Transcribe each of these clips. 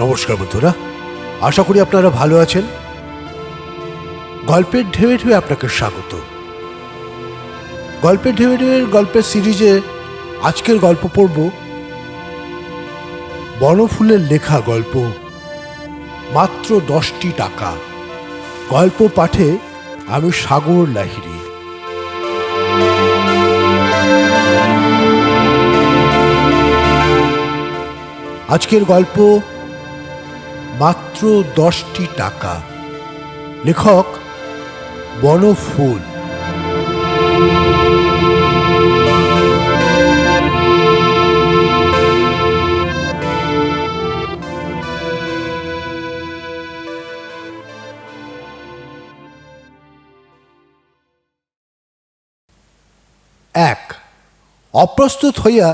নমস্কার বন্ধুরা, আশা করি আপনারা ভালো আছেন। গল্পের ঢেউয়ে ঢেউয়ে আপনাকে স্বাগত। গল্পের ঢেউয়ে ঢেউয়ের গল্পের সিরিজে আজকের গল্প পড়ব বনফুলের লেখা গল্প, মাত্র দশটি টাকা। গল্প পাঠে আমি সাগর লাহিড়ী। আজকের গল্প মাত্র দশটি টাকা। লেখক বনফুল। এক, অপ্রস্তুত হইয়া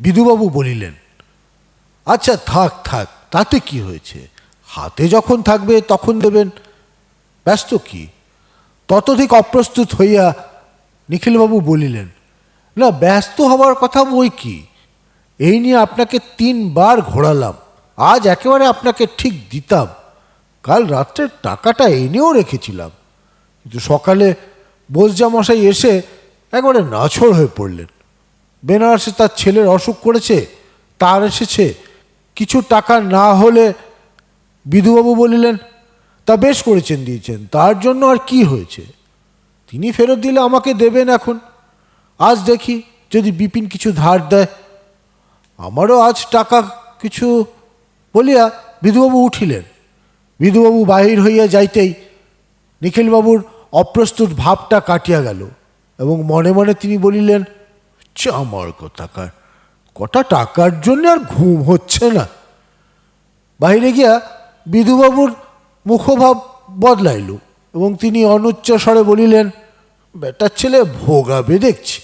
বিধুবাবু বলিলেন আচ্ছা থাক থাক, তাতে কি হয়েছে? হাতে যখন থাকবে তখন দেবেন। ব্যস্ত কি? ততধিক অপ্রস্তুত হইয়া নিখিলবাবু বলিলেন, না, ব্যস্ত হবার কথা বই কি? এই নিয়ে আপনাকে তিনবার ঘোরালাম। আজ একেবারে আপনাকে ঠিক দিতাম। কাল রাত্রের টাকাটা এনেও রেখেছিলাম। কিন্তু সকালে বোঝজামশাই এসে একবারে নাছড় হয়ে পড়লেন। বেনারসে তার ছেলের অসুখ করেছে, তার এসেছে। কিছু টাকা না হলে বিধুবাবু বলিলেন, তা বেশ করেছেন দিয়েছেন, তার জন্য আর কি হয়েছে? তিনি ফেরত দিলে আমাকে দেবেন এখন। আজ দেখি যদি বিপিন কিছু ধার দেয়। আমারও আজ টাকা কিছু বলিয়া বিধুবাবু উঠিলেন। বিধুবাবু বাহির হইয়া যাইতেই নিখিলবাবুর অপ্রস্তুত ভাবটা কাটিয়া গেল এবং মনে মনে তিনি বলিলেন চামার কোথাকার কটা টাকার জন্য আর ঘুম হচ্ছে না? বাহিরে গিয়া বিধুবাবুর মুখভাব বদলাইল এবং তিনি অনুচ্চ স্বরে বলিলেন বেটার ছেলে ভোগাবে দেখছি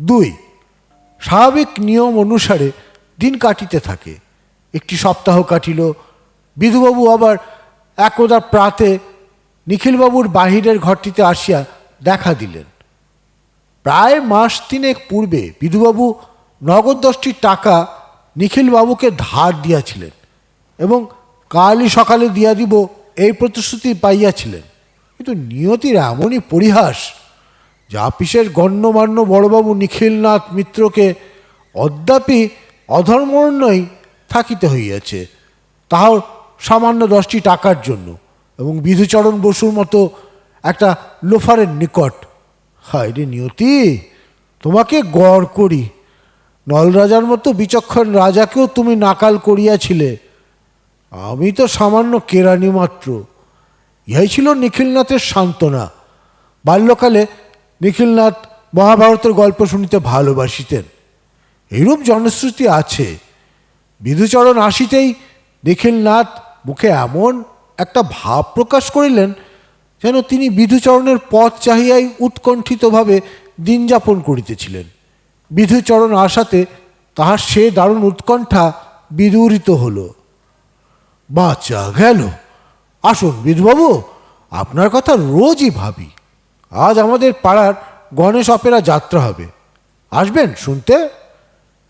দুই, স্বাভাবিক নিয়ম অনুসারে দিন কাটিতে থাকে। একটি সপ্তাহ কাটিল, বিধুবাবু আবার একদা প্রাতে নিখিলবাবুর বাহিরের ঘরটিতে আসিয়া দেখা দিলেন। প্রায় মাস তিনেক পূর্বে বিধুবাবু নগদ দশটি টাকা নিখিলবাবুকে ধার দিয়াছিলেন এবং কালই সকালে দিয়া দিব, এই প্রতিশ্রুতি পাইয়াছিলেন। কিন্তু নিয়তির এমনই পরিহাস, যে আপিসের গণ্যমান্য বড়বাবু নিখিলনাথ মিত্রকে অদ্যাপি অধর্মণ্যই থাকিতে হইয়াছে, তাহাও সামান্য দশটি টাকার জন্য এবং বিধুচরণ বসুর মতো একটা লোফারের নিকট। হায় রে নিয়তি, তোমাকে গড় করি। নলরাজার মতো বিচক্ষণ রাজাকেও তুমি নাকাল করিয়াছিলে। আমি তো সামান্য কেরানি মাত্র। ইহাই ছিল নিখিলনাথের সান্ত্বনা। বাল্যকালে নিখিলনাথ মহাভারতের গল্প শুনিতে ভালোবাসিতেন। এইরূপ জনশ্রুতি আছে। বিধুচরণ আসিতেই নিখিলনাথ মুখে এমন একটা ভাব প্রকাশ করিলেন যেন তিনি বিধুচরণের পথ চাহিয়াই উৎকণ্ঠিতভাবে দিন যাপন করিতেছিলেন। বিধুচরণ আসাতে তাহার সে দারুণ উৎকণ্ঠা বিদূরিত হল। বাঁচা গেল। আসুন বিধুবাবু, আপনার কথা রোজই ভাবি। আজ আমাদের পাড়ার গণেশ অপেরা যাত্রা হবে। আসবেন শুনতে?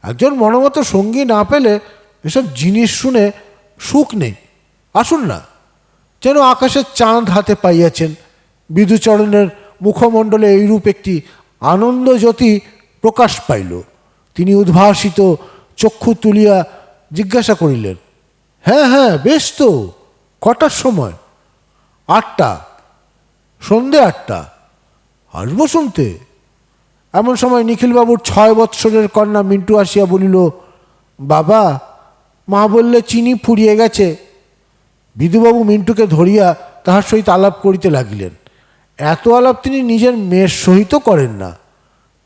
একজন মনোমতো সঙ্গী না পেলে এসব জিনিস শুনে সুখ নেই। আসুন না। যেন আকাশের চাঁদ হাতে পাইয়াছেন। বিধুচরণের মুখমণ্ডলে এইরূপ একটি আনন্দ জ্যোতি প্রকাশ পাইল। তিনি উদ্ভাসিত চক্ষু তুলিয়া জিজ্ঞাসা করিলেন হ্যাঁ হ্যাঁ বেশ তো। কটার সময়? আটটা। সন্ধে আটটা। আসব শুনতে। এমন সময় নিখিলবাবুর ছয় বৎসরের কন্যা মিন্টু আসিয়া বলিল, বাবা, মা বললে চিনি ফুরিয়ে গেছে। বিধুবাবু মিন্টুকে ধরিয়া তাহার সহিত আলাপ করিতে লাগিলেন। এত আলাপ তিনি নিজের মেয়ের সহিত করেন না।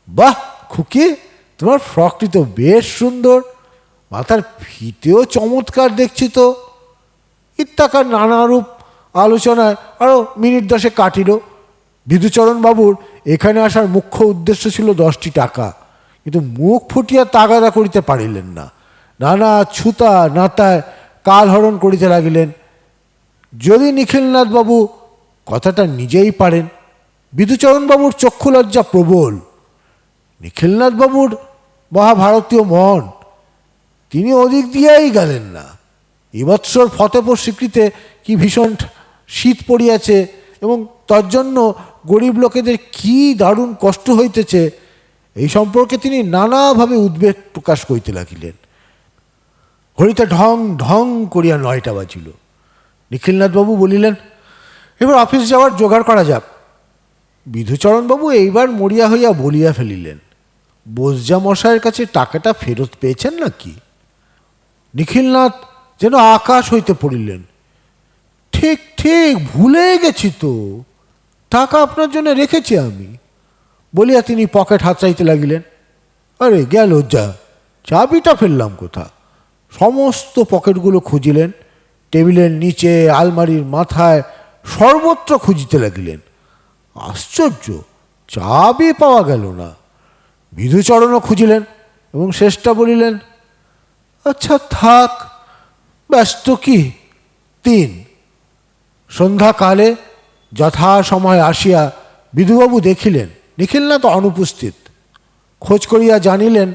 বাহ, খুকি, তোমার ফ্রকটি তো বেশ সুন্দর। মাথার ফিতেও চমৎকার দেখছি তো। ইত্যাকার নানারূপ আলোচনায় আরও মিনিট দশে কাটিল। বিধুচরণ বাবুর এখানে আসার মুখ্য উদ্দেশ্য ছিল দশটি টাকা। কিন্তু মুখ ফুটিয়া তাগাদা করিতে পারিলেন না। নানা ছুতা, নাতায় কালহরণ করিতে লাগিলেন। যদি নিখিলনাথ বাবু কথাটা নিজেই পারেন বিধুচরণবাবুর চক্ষু লজ্জা প্রবল। নিখিলনাথবাবুর মহাভারতীয় মন তিনি ওদিক দিয়েই গেলেন না। এবৎসর ফতেপুর স্বীকৃতে কি ভীষণ শীত পড়িয়াছে এবং তজ্জন্য গরিব লোকেদের কি দারুণ কষ্ট হইতেছে, এই সম্পর্কে তিনি নানাভাবে উদ্বেগ প্রকাশ করিতে লাগিলেন। ঘড়িতে ঢং ঢং করিয়া নয়টা বাজিল। নিখিলনাথবাবু বলিলেন, এবার অফিস যাওয়ার জোগাড় করা যাক। বিধুচরণবাবু এইবার মরিয়া হইয়া বলিয়া ফেলিলেন বোসজা মশাইয়ের কাছে টাকাটা ফেরত পেয়েছেন নাকি? নিখিলনাথ যেন আকাশ হইতে পড়িলেন। ঠিক ঠিক, ভুলে গেছি তো। টাকা আপনার জন্য রেখেছি আমি। বলিয়া তিনি পকেট হাতড়াইতে লাগিলেন। আরে, গেল যা, চাবিটা ফেললাম কোথা সমস্ত পকেটগুলো খুঁজিলেন, টেবিলের নিচে, আলমারির মাথায় সর্বত্র খুঁজিতে লাগিলেন। আশ্চর্য, চাবি পাওয়া গেল না। বিধুচরণও খুঁজিলেন এবং শেষটা বলিলেন আচ্ছা থাক। ব্যস্ত কি? তিন। সন্ধ্যাকালে যথাসময় আসিয়া বিধুবাবু দেখিলেন। নিখিলনাথ অনুপস্থিত। খোঁজ করিয়া জানিলেন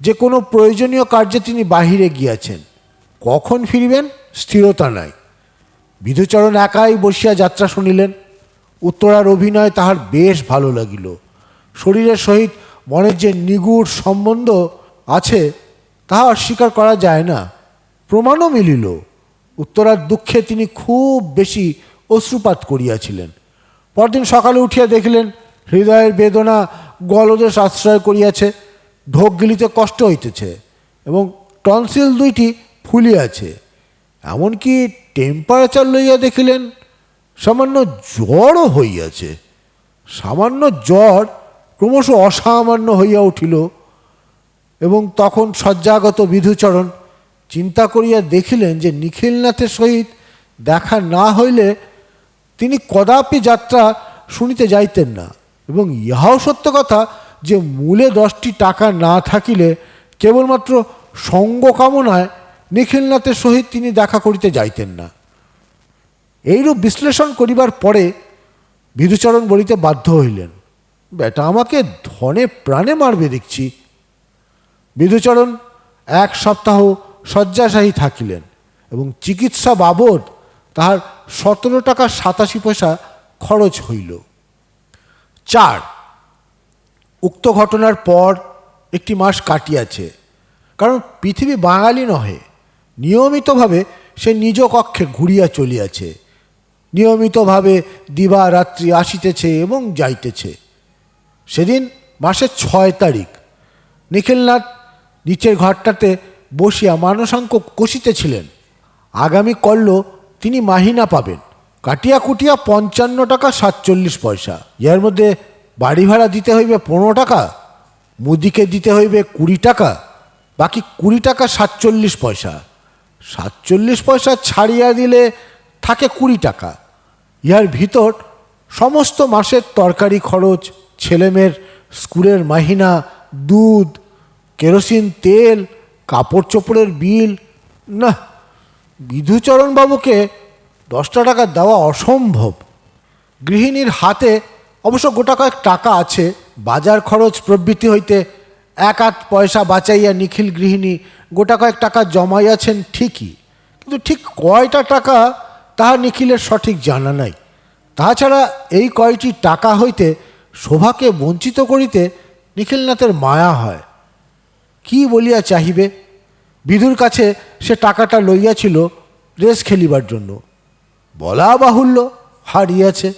যে কোনো প্রয়োজনীয় কার্যে তিনি বাহিরে গিয়াছেন। কখন ফিরবেন? স্থিরতা নাই। বিধুচরণ একাই বসিয়া যাত্রা শুনিলেন। উত্তরার অভিনয় তাহার বেশ ভালো লাগিল। শরীরের সহিত মনের যে নিগুড় সম্বন্ধ আছে তাহা অস্বীকার করা যায় না। প্রমাণও মিলিল, উত্তরার দুঃখে তিনি খুব বেশি অশ্রুপাত করিয়াছিলেন। পরদিন সকালে উঠিয়া দেখিলেন, হৃদয়ের বেদনা গলদেশ আশ্রয় করিয়াছে, ঢোক গিলিতে কষ্ট হইতেছে এবং টনসিল দুইটি ফুলিয়াছে। এমনকি টেম্পারেচার লইয়া দেখিলেন, সামান্য জ্বরও হইয়াছে। সামান্য জ্বর ক্রমশ অসামান্য হইয়া উঠিল। এবং তখন শয্যাগত বিধুচরণ চিন্তা করিয়া দেখিলেন যে নিখিলনাথের সহিত দেখা না হইলে তিনি কদাপি যাত্রা শুনিতে যাইতেন না এবং ইহাও সত্য কথা যে মূলে দশটি টাকা না থাকিলে কেবলমাত্র সঙ্গ কামনায় নিখিলনাথের সহিত তিনি দেখা করিতে যাইতেন না। এইরূপ বিশ্লেষণ করিবার পরে বিধুচরণ বলিতে বাধ্য হইলেন, বেটা, আমাকে ধনে প্রাণে মারবে দেখছি। বিধুচরণ এক সপ্তাহ শয্যাশায়ী থাকিলেন এবং চিকিৎসা বাবদ তাহার সতেরো টাকা সাতাশি পয়সা খরচ হইল। চার, উক্ত ঘটনার পর একটি মাস কাটিয়াছে, কারণ পৃথিবী বাঙালি নহে, নিয়মিতভাবে সে নিজ কক্ষে ঘুরিয়া চলিয়াছে, নিয়মিতভাবে দিবা রাত্রি আসিতেছে এবং যাইতেছে। সেদিন মাসের ছয় তারিখ, নিখিলনাথ নিচের ঘরটাতে বসিয়া মানসাঙ্ক কষিতেছিলেন আগামী কল্ল তিনি মাহিনা পাবেন। কাটিয়া কুটিয়া পঞ্চান্ন টাকা সাতচল্লিশ পয়সা। ইহার মধ্যে বাড়ি ভাড়া দিতে হইবে পনেরো টাকা, মুদিকে দিতে হইবে কুড়ি টাকা, বাকি কুড়ি টাকা সাতচল্লিশ পয়সা। সাতচল্লিশ পয়সা ছাড়িয়া দিলে থাকে কুড়ি টাকা। ইহার ভিতর সমস্ত মাসের তরকারি খরচ, ছেলেমেয়ের স্কুলের মাহিনা, দুধ কেরোসিন, তেল, কাপড় চোপড়ের বিল, না বিধুচরণবাবুকে দশটা টাকা দেওয়া অসম্ভব। গৃহিণীর হাতে অবশ্য গোটা কয়েক টাকা আছে, বাজার খরচ প্রবৃত্তি হইতে এক আধ পয়সা বাঁচাইয়া নিখিল গৃহিণী গোটা কয়েক টাকা জমাইয়াছেন ঠিকই, কিন্তু ঠিক কয়টা টাকা তাহা নিখিলের সঠিক জানা নাই। তাছাড়া এই কয়টি টাকা হইতে শোভাকে বঞ্চিত করিতে নিখিলনাথের মায়া হয়। কি বলিয়া চাহিবে? বিধুর কাছে সে টাকাটা লইয়াছিল রেস খেলিবার জন্য। বলা বাহুল্য, হারিয়াছে।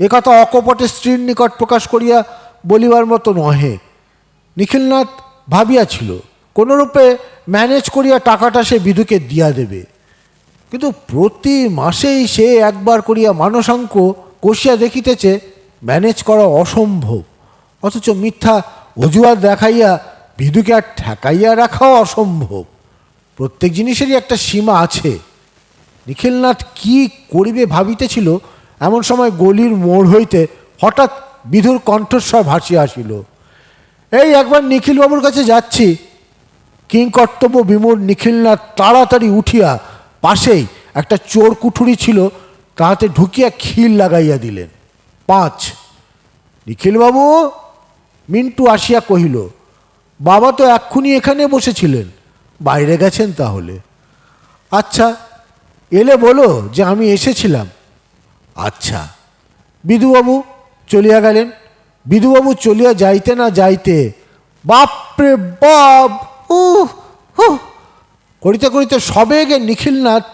একথা অকপটে স্ত্রীর নিকট প্রকাশ করিয়া বলিবার মতো নহে। নিখিলনাথ ভাবিয়াছিল, কোনোরূপে ম্যানেজ করিয়া টাকাটা সে বিধুকে দিয়া দেবে। কিন্তু প্রতি মাসেই সে একবার করিয়া মানসাঙ্ক কষিয়া দেখিতেছে, ম্যানেজ করা অসম্ভব। অথচ মিথ্যা অজুহাত দেখাইয়া বিধুকে আর ঠেকাইয়া রাখাও অসম্ভব। প্রত্যেক জিনিসেরই একটা সীমা আছে। নিখিলনাথ কি করিবে ভাবিতেছিল, এমন সময় গলির মোড় হইতে হঠাৎ বিধুর কণ্ঠস্বর ভাসিয়া আসিল। এই, একবার নিখিলবাবুর কাছে যাচ্ছি। কিংকর্তব্য বিমূঢ় নিখিলনাথ তাড়াতাড়ি উঠিয়া পাশেই একটা চোর কুঠুরি ছিল, তাহাতে ঢুকিয়া খিল লাগাইয়া দিলেন। পাঁচ। নিখিলবাবু? মিন্টু আসিয়া কহিল বাবা তো এক্ষুনি এখানে বসেছিলেন। বাইরে গেছেন তাহলে। আচ্ছা এলে বলো যে আমি এসেছিলাম। আচ্ছা বিধুবাবু চলিয়া গেলেন। বিধুবাবু চলিয়া যাইতে না যাইতে, বাপরে বাপ হুহ করিতে করিতে সবেগে নিখিলনাথ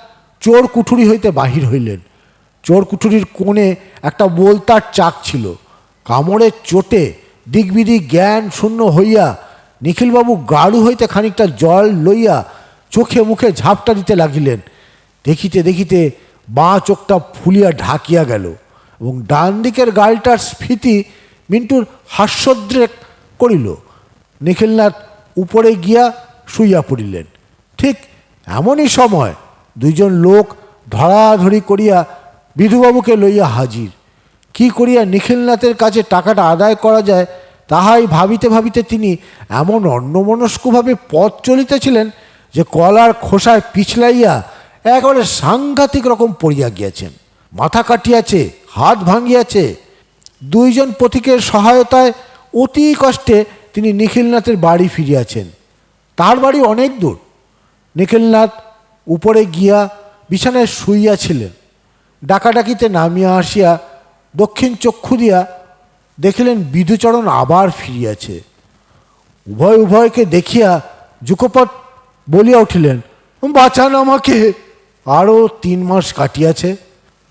চোর কুঠুরি হইতে বাহির হইলেন। চোর কুঠুরির কোণে একটা বোলতার চাক ছিল। কামড়ের চোটে দিগবিদিক জ্ঞান শূন্য হইয়া নিখিলবাবু গাড়ু হইতে খানিকটা জল লইয়া চোখে মুখে ঝাপটা দিতে লাগিলেন। দেখিতে দেখিতে বাঁ চোখটা ফুলিয়া ঢাকিয়া গেল এবং ডান দিকের গালটার স্ফীতি মিন্টুর হাস্যোদ্রেক করিল। নিখিলনাথ উপরে গিয়া শুইয়া পড়িলেন। ঠিক এমনই সময় দুইজন লোক ধরাধরি করিয়া বিধুবাবুকে লইয়া হাজির। কি করিয়া নিখিলনাথের কাছে টাকাটা আদায় করা যায় তাহাই ভাবিতে ভাবিতে তিনি এমন অন্যমনস্কভাবে পথ চলিতেছিলেন যে কলার খোসায় পিছলাইয়া একেবারে সাংঘাতিক রকম পড়িয়া গিয়াছেন। মাথা কাটিয়াছে, হাত ভাঙিয়াছে দুইজন পথিকের সহায়তায় অতি কষ্টে তিনি নিখিলনাথের বাড়ি ফিরিয়াছেন। তার বাড়ি অনেক দূর। নিখিলনাথ উপরে গিয়া বিছানায় শুইয়াছিলেন। ডাকাডাকিতে নামিয়া আসিয়া দক্ষিণ চক্ষু দিয়া দেখিলেন বিধুচরণ আবার ফিরিয়াছে। উভয় উভয়কে দেখিয়া যুকপট বলিয়া উঠিলেন, বাঁচান আমাকে, আরও তিন মাস কাটিয়াছে।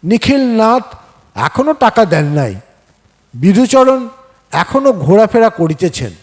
নিখিল নাথ এখনও টাকা দেন নাই। বিধুচরণ এখনও ঘোরাফেরা করিতেছেন।